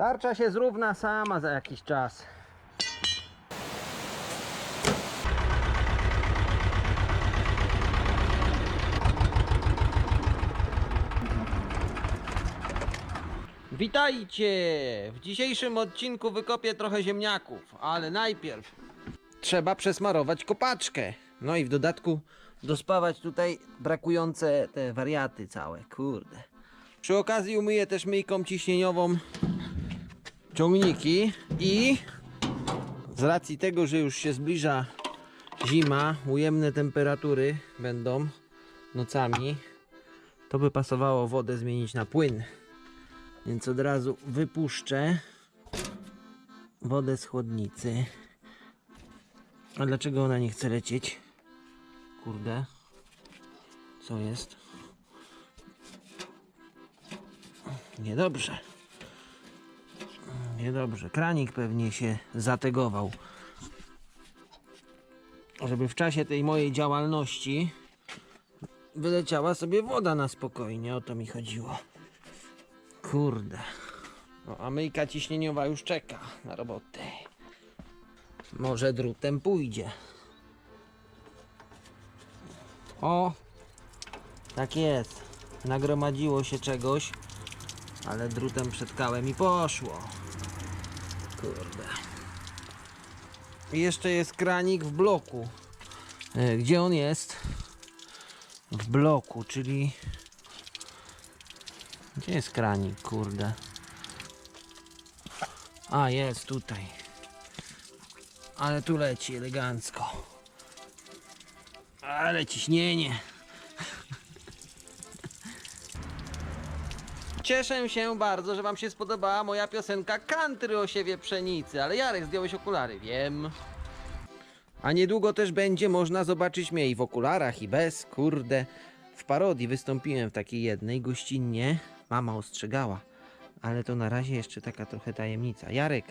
Tarcza się zrówna sama za jakiś czas. Witajcie! W dzisiejszym odcinku wykopię trochę ziemniaków, ale najpierw trzeba przesmarować kopaczkę. No i w dodatku dospawać tutaj brakujące te wariaty całe, kurde. Przy okazji umyję też myjką ciśnieniową ciągniki i z racji tego, że już się zbliża zima, ujemne temperatury będą nocami, to by pasowało wodę zmienić na płyn. Więc od razu wypuszczę wodę z chłodnicy. A dlaczego ona nie chce lecieć? Kurde. Co jest? Niedobrze. Niedobrze. Kranik pewnie się zategował. Żeby w czasie tej mojej działalności wyleciała sobie woda na spokojnie. O to mi chodziło. Kurde. No, a myjka ciśnieniowa już czeka na robotę. Może drutem pójdzie. O! Tak jest. Nagromadziło się czegoś, ale drutem przetkałem i poszło. Kurde. Jeszcze jest kranik w bloku. E, Gdzie on jest? W bloku, czyli gdzie jest kranik, kurde? A, jest tutaj. Ale tu leci elegancko. Ale ciśnienie. Cieszę się bardzo, że Wam się spodobała moja piosenka country o siewie pszenicy. Ale Jarek, zdjąłeś okulary, wiem. A niedługo też będzie można zobaczyć mnie i w okularach, i bez, kurde. W parodii wystąpiłem w takiej jednej gościnnie. Mama ostrzegała, ale to na razie jeszcze taka trochę tajemnica. Jarek,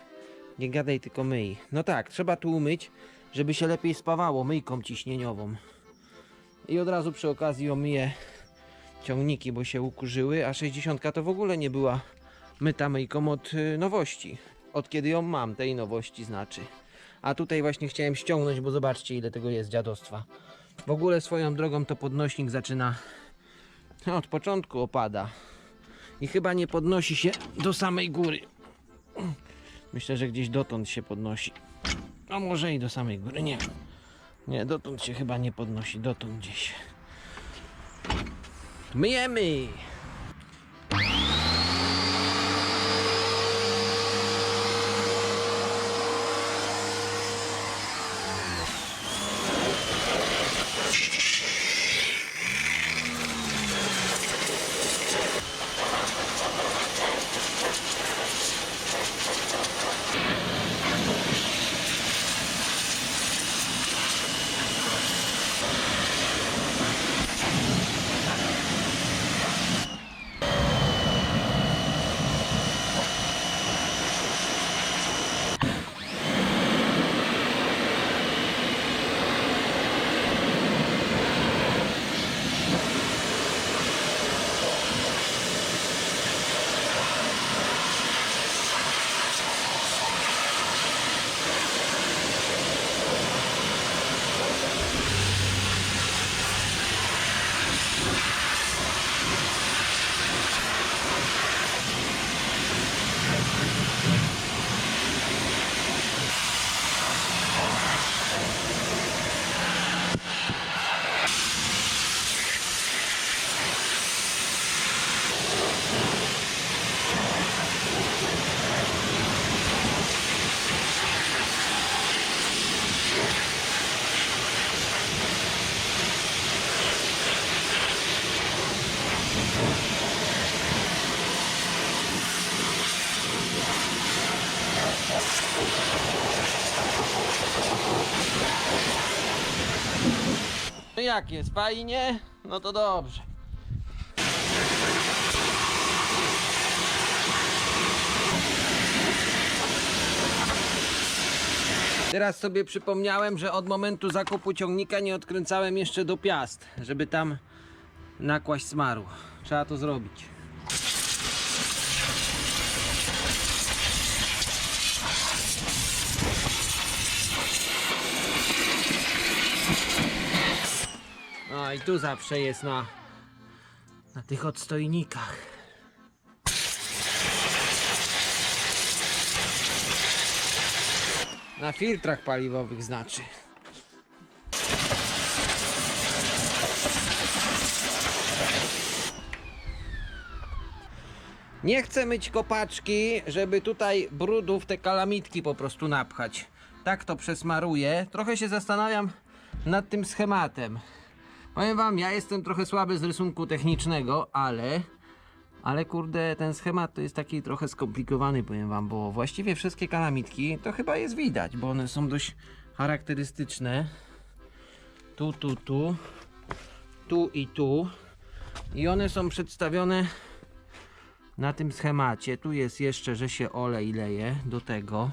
nie gadaj, tylko myj. No tak, trzeba tu umyć, żeby się lepiej spawało myjką ciśnieniową. I od razu przy okazji omyję ciągniki, bo się ukurzyły, a 60 to w ogóle nie była myta myjką od y, nowości. Od kiedy ją mam, tej nowości znaczy. A tutaj właśnie chciałem ściągnąć, bo zobaczcie ile tego jest dziadostwa. W ogóle swoją drogą to podnośnik zaczyna no, od początku opada i chyba nie podnosi się do samej góry. Myślę, że gdzieś dotąd się podnosi. A może i do samej góry, nie. Nie, dotąd się chyba nie podnosi, dotąd gdzieś. Miami. Jak jest? Fajnie? No to dobrze. Teraz sobie przypomniałem, że od momentu zakupu ciągnika nie odkręcałem jeszcze do piast, żeby tam nakłaść smaru. Trzeba to zrobić. I tu zawsze jest na, na tych odstojnikach. Na filtrach paliwowych znaczy. Nie chcę myć kopaczki, żeby tutaj brudu w te kalamitki po prostu napchać. Tak to przesmaruję. Trochę się zastanawiam nad tym schematem. Powiem wam, ja jestem trochę słaby z rysunku technicznego, ale... Ale kurde, ten schemat to jest taki trochę skomplikowany, powiem wam, bo właściwie wszystkie kalamitki to chyba jest widać, bo one są dość charakterystyczne. Tu, tu, tu, tu i tu. I one są przedstawione na tym schemacie. Tu jest jeszcze, że się olej leje do tego.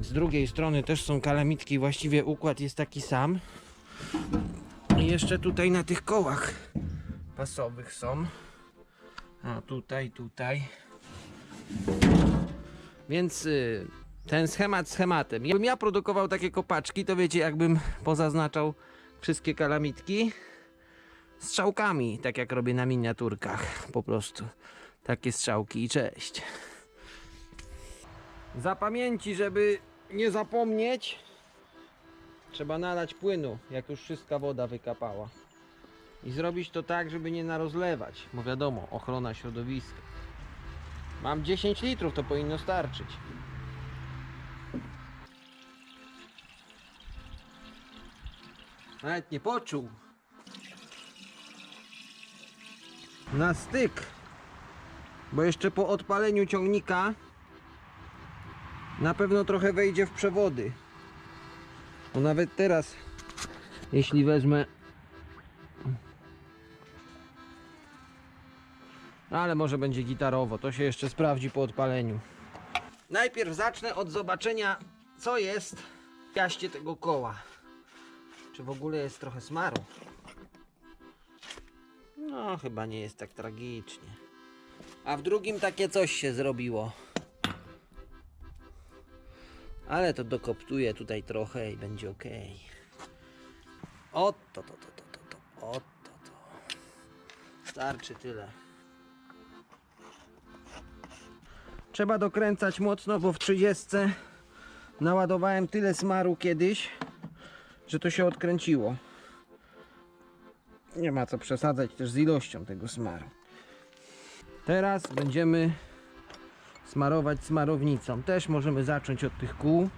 Z drugiej strony też są kalamitki, właściwie układ jest taki sam. I jeszcze tutaj na tych kołach pasowych są. A tutaj, tutaj. Więc y, ten schemat schematem. Jakbym ja produkował takie kopaczki, to wiecie, jakbym pozaznaczał wszystkie kalamitki strzałkami, tak jak robię na miniaturkach, po prostu. Takie strzałki i cześć. Zapamięci, żeby nie zapomnieć, trzeba nalać płynu, jak już wszystka woda wykapała. I zrobić to tak, żeby nie narozlewać, bo wiadomo, ochrona środowiska. Mam 10 litrów, to powinno starczyć. Nawet nie poczuł. Na styk. Bo jeszcze po odpaleniu ciągnika na pewno trochę wejdzie w przewody. Bo nawet teraz, jeśli wezmę. Ale może będzie gitarowo, to się jeszcze sprawdzi po odpaleniu. Najpierw zacznę od zobaczenia, co jest w jaście tego koła. Czy w ogóle jest trochę smaru? No, chyba nie jest tak tragicznie. A w drugim takie coś się zrobiło. Ale to dokoptuję tutaj trochę i będzie ok. O to, to, to, to, to, to, to. Starczy tyle. Trzeba dokręcać mocno, bo w 30 naładowałem tyle smaru kiedyś, że to się odkręciło. Nie ma co przesadzać też z ilością tego smaru. Teraz będziemy smarować smarownicą. Też możemy zacząć od tych kół,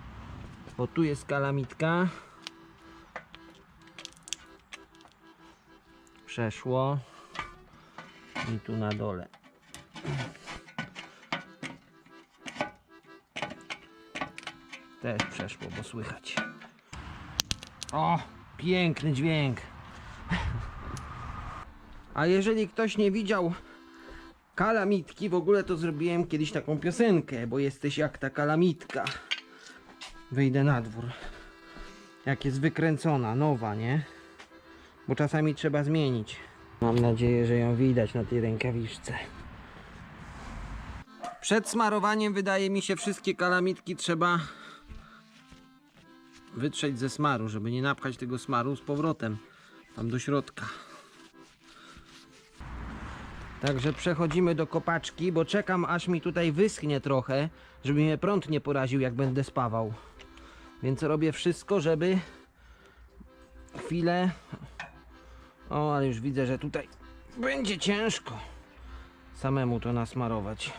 bo tu jest kalamitka. Przeszło. I tu na dole. Też przeszło, bo słychać. O, piękny dźwięk. A jeżeli ktoś nie widział kalamitki, w ogóle to zrobiłem kiedyś taką piosenkę, bo jesteś jak ta kalamitka. Wyjdę na dwór. Jak jest wykręcona, nowa, nie? Bo czasami trzeba zmienić. Mam nadzieję, że ją widać na tej rękawiczce. Przed smarowaniem wydaje mi się wszystkie kalamitki trzeba wytrzeć ze smaru, żeby nie napchać tego smaru z powrotem tam do środka. Także przechodzimy do kopaczki, bo czekam aż mi tutaj wyschnie trochę, żeby mnie prąd nie poraził jak będę spawał. Więc robię wszystko, żeby chwilę... O, ale już widzę, że tutaj będzie ciężko samemu to nasmarować.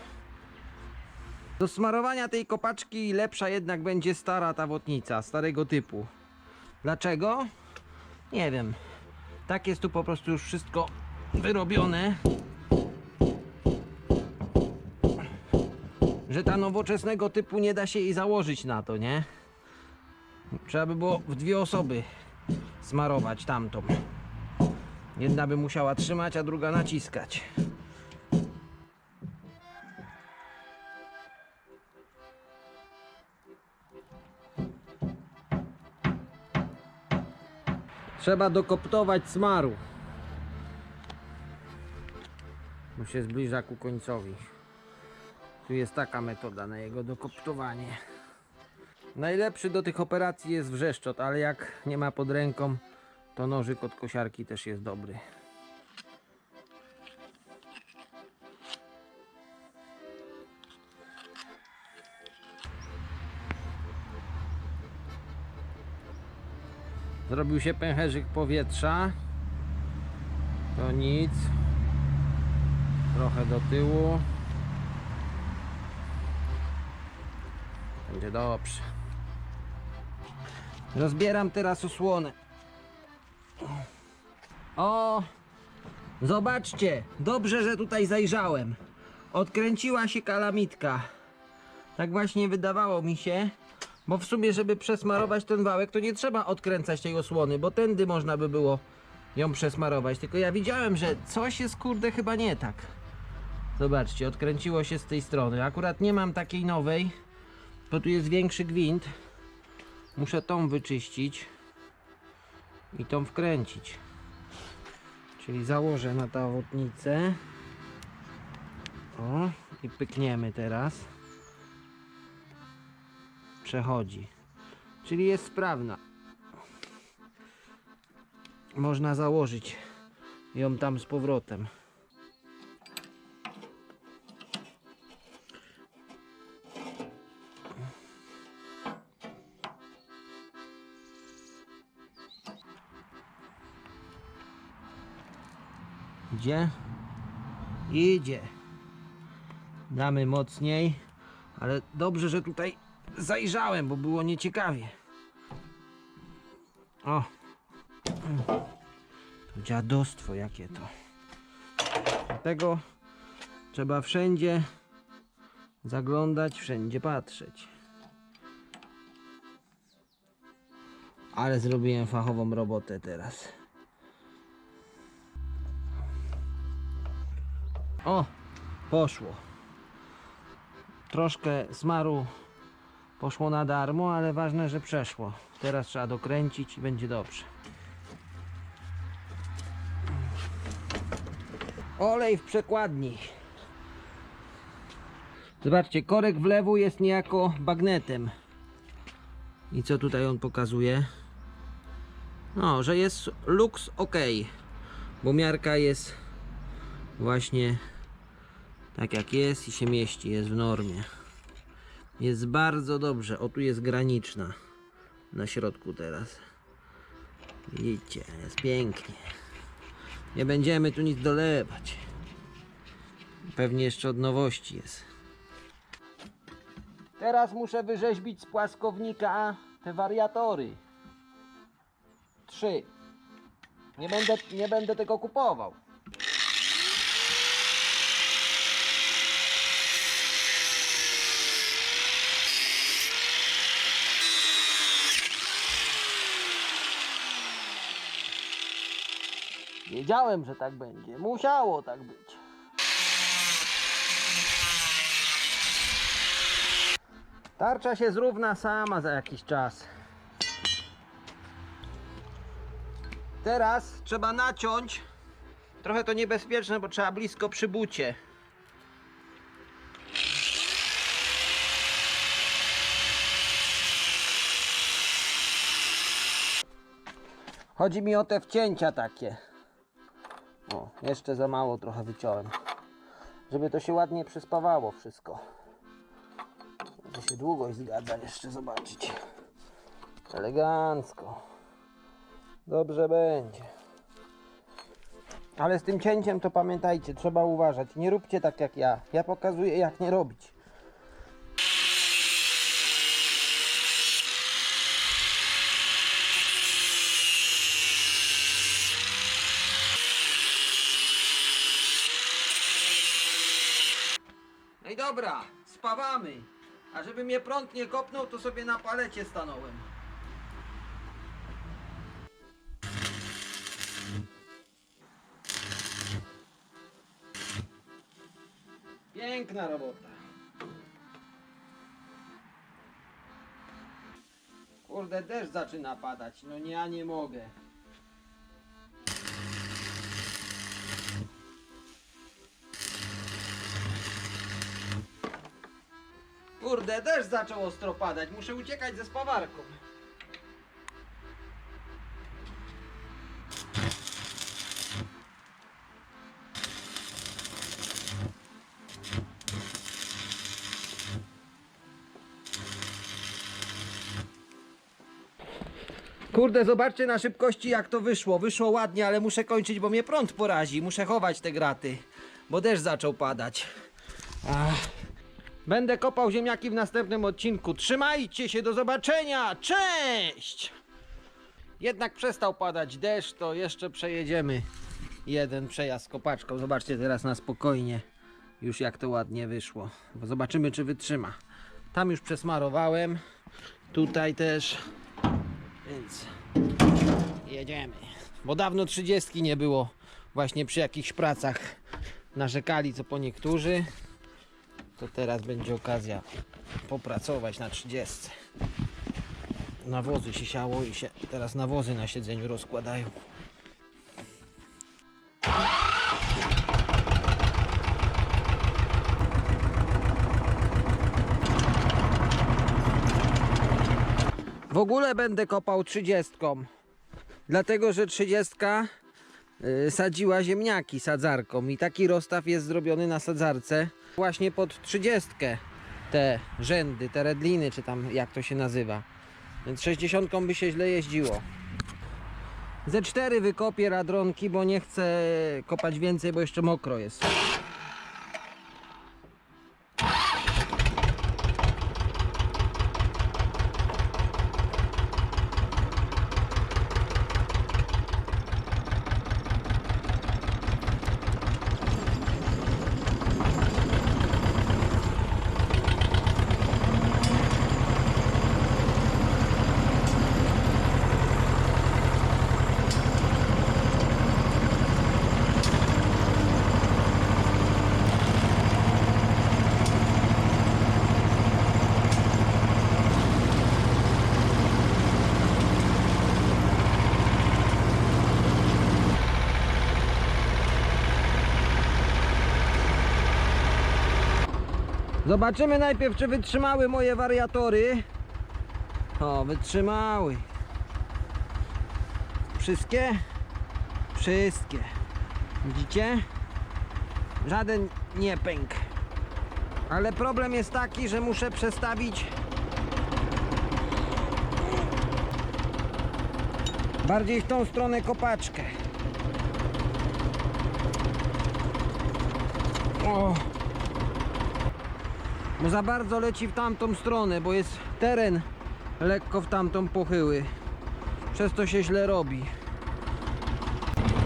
Do smarowania tej kopaczki lepsza jednak będzie stara ta wotnica, starego typu. Dlaczego? Nie wiem. Tak jest tu po prostu już wszystko wyrobione. Że ta nowoczesnego typu nie da się jej założyć na to, nie? Trzeba by było w dwie osoby smarować tamtą. Jedna by musiała trzymać, a druga naciskać. Trzeba dokoptować smaru. Mu się zbliża ku końcowi. Tu jest taka metoda na jego dokoptowanie. Najlepszy do tych operacji jest wrzeszczot, ale jak nie ma pod ręką, To nożyk od kosiarki też jest dobry. Zrobił się pęcherzyk powietrza. To nic. Trochę do tyłu. Będzie dobrze. Rozbieram teraz osłonę. O! Zobaczcie, dobrze, że tutaj zajrzałem. Odkręciła się kalamitka. Tak właśnie wydawało mi się, bo w sumie, żeby przesmarować ten wałek, to nie trzeba odkręcać tej osłony, bo tędy można by było ją przesmarować. Tylko ja widziałem, że coś jest kurde chyba nie tak. Zobaczcie, odkręciło się z tej strony. Akurat nie mam takiej nowej, bo tu jest większy gwint. Muszę tą wyczyścić i tą wkręcić. Czyli założę na tawotnicę. O, i pykniemy teraz. Przechodzi. Czyli jest sprawna. Można założyć ją tam z powrotem. Idzie? Idzie. Damy mocniej. Ale dobrze, że tutaj zajrzałem, bo było nieciekawie. O. To dziadostwo jakie to. Dlatego trzeba wszędzie zaglądać, wszędzie patrzeć. Ale zrobiłem fachową robotę teraz. O, poszło. Troszkę smaru poszło na darmo, ale ważne, że przeszło. Teraz trzeba dokręcić i będzie dobrze. Olej w przekładni. Zobaczcie, korek w jest niejako bagnetem. I co tutaj on pokazuje? No, że jest lux ok. Bo miarka jest właśnie tak jak jest i się mieści, jest w normie. Jest bardzo dobrze. O, tu jest graniczna na środku teraz. Widzicie, jest pięknie. Nie będziemy tu nic dolewać. Pewnie jeszcze od nowości jest. Teraz muszę wyrzeźbić z płaskownika te wariatory. Trzy. Nie będę, nie będę tego kupował. Wiedziałem, że tak będzie. Musiało tak być. Tarcza się zrówna sama za jakiś czas. Teraz trzeba naciąć. Trochę to niebezpieczne, bo trzeba blisko przy bucie. Chodzi mi o te wcięcia takie. O, jeszcze za mało trochę wyciąłem. Żeby to się ładnie przyspawało wszystko. To się długość zgadza jeszcze zobaczyć. Elegancko. Dobrze będzie. Ale z tym cięciem to pamiętajcie, trzeba uważać. Nie róbcie tak jak ja. Ja pokazuję jak nie robić. I dobra, spawamy. A żeby mnie prąd nie kopnął, to sobie na palecie stanąłem. Piękna robota. Kurde, deszcz zaczyna padać. No nie, ja nie mogę. Kurde, też zaczął ostro padać. Muszę uciekać ze spawarką. Kurde, zobaczcie na szybkości jak to wyszło. Wyszło ładnie, ale muszę kończyć, bo mnie prąd porazi. Muszę chować te graty, bo też zaczął padać. Ach. Będę kopał ziemniaki w następnym odcinku. Trzymajcie się, do zobaczenia. Cześć! Jednak przestał padać deszcz, to jeszcze przejedziemy jeden przejazd kopaczką. Zobaczcie teraz na spokojnie już jak to ładnie wyszło. Bo zobaczymy czy wytrzyma. Tam już przesmarowałem. Tutaj też. Więc jedziemy. Bo dawno 30 nie było właśnie przy jakichś pracach. Narzekali co po niektórzy. To teraz będzie okazja popracować na 30. Nawozy się siało i się teraz nawozy na siedzeniu rozkładają. W ogóle będę kopał 30. Dlatego, że 30 y, sadziła ziemniaki sadzarką i taki rozstaw jest zrobiony na sadzarce właśnie pod 30 te rzędy, te redliny, czy tam jak to się nazywa. Więc 60 by się źle jeździło. Ze 4 wykopię radronki, bo nie chcę kopać więcej, bo jeszcze mokro jest. Zobaczymy najpierw, czy wytrzymały moje wariatory. O, wytrzymały. Wszystkie? Wszystkie. Widzicie? Żaden nie pękł. Ale problem jest taki, że muszę przestawić bardziej w tą stronę kopaczkę. O. Bo za bardzo leci w tamtą stronę, bo jest teren lekko w tamtą pochyły. Przez to się źle robi.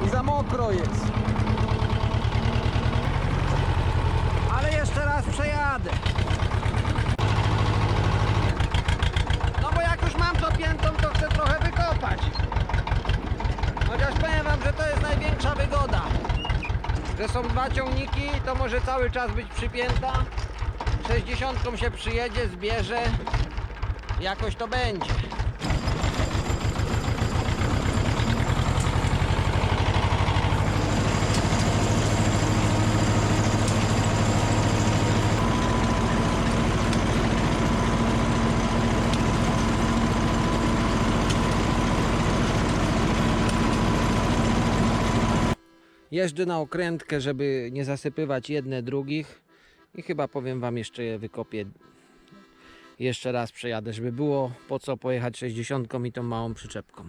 I za mokro jest. Ale jeszcze raz przejadę. No bo jak już mam to piętą, to chcę trochę wykopać. Chociaż powiem wam, że to jest największa wygoda. Że są dwa ciągniki, to może cały czas być przypięta. 60 się przyjedzie, zbierze, jakoś to będzie. Jeżdżę na okrętkę, żeby nie zasypywać jedne drugich. I chyba powiem wam jeszcze je wykopię. Jeszcze raz przejadę, żeby było po co pojechać 60 i tą małą przyczepką.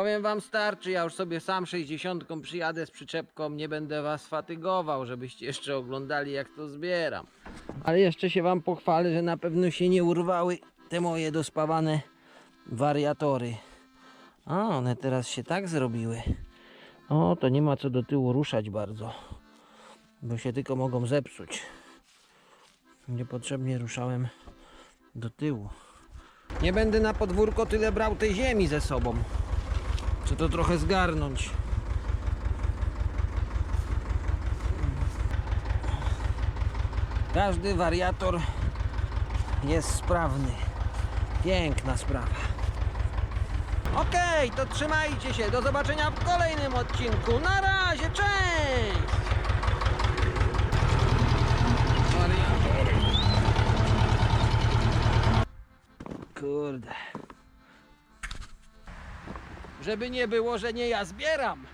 Powiem wam starczy, ja już sobie sam 60 przyjadę z przyczepką, nie będę was fatygował, żebyście jeszcze oglądali jak to zbieram. Ale jeszcze się wam pochwalę, że na pewno się nie urwały te moje dospawane wariatory. A, one teraz się tak zrobiły. O, to nie ma co do tyłu ruszać bardzo, bo się tylko mogą zepsuć. Niepotrzebnie ruszałem do tyłu. Nie będę na podwórko tyle brał tej ziemi ze sobą. Chcę to trochę zgarnąć. Każdy wariator jest sprawny. Piękna sprawa. Okej, to trzymajcie się. Do zobaczenia w kolejnym odcinku. Na razie, cześć! Kurde. Żeby nie było, że nie ja zbieram.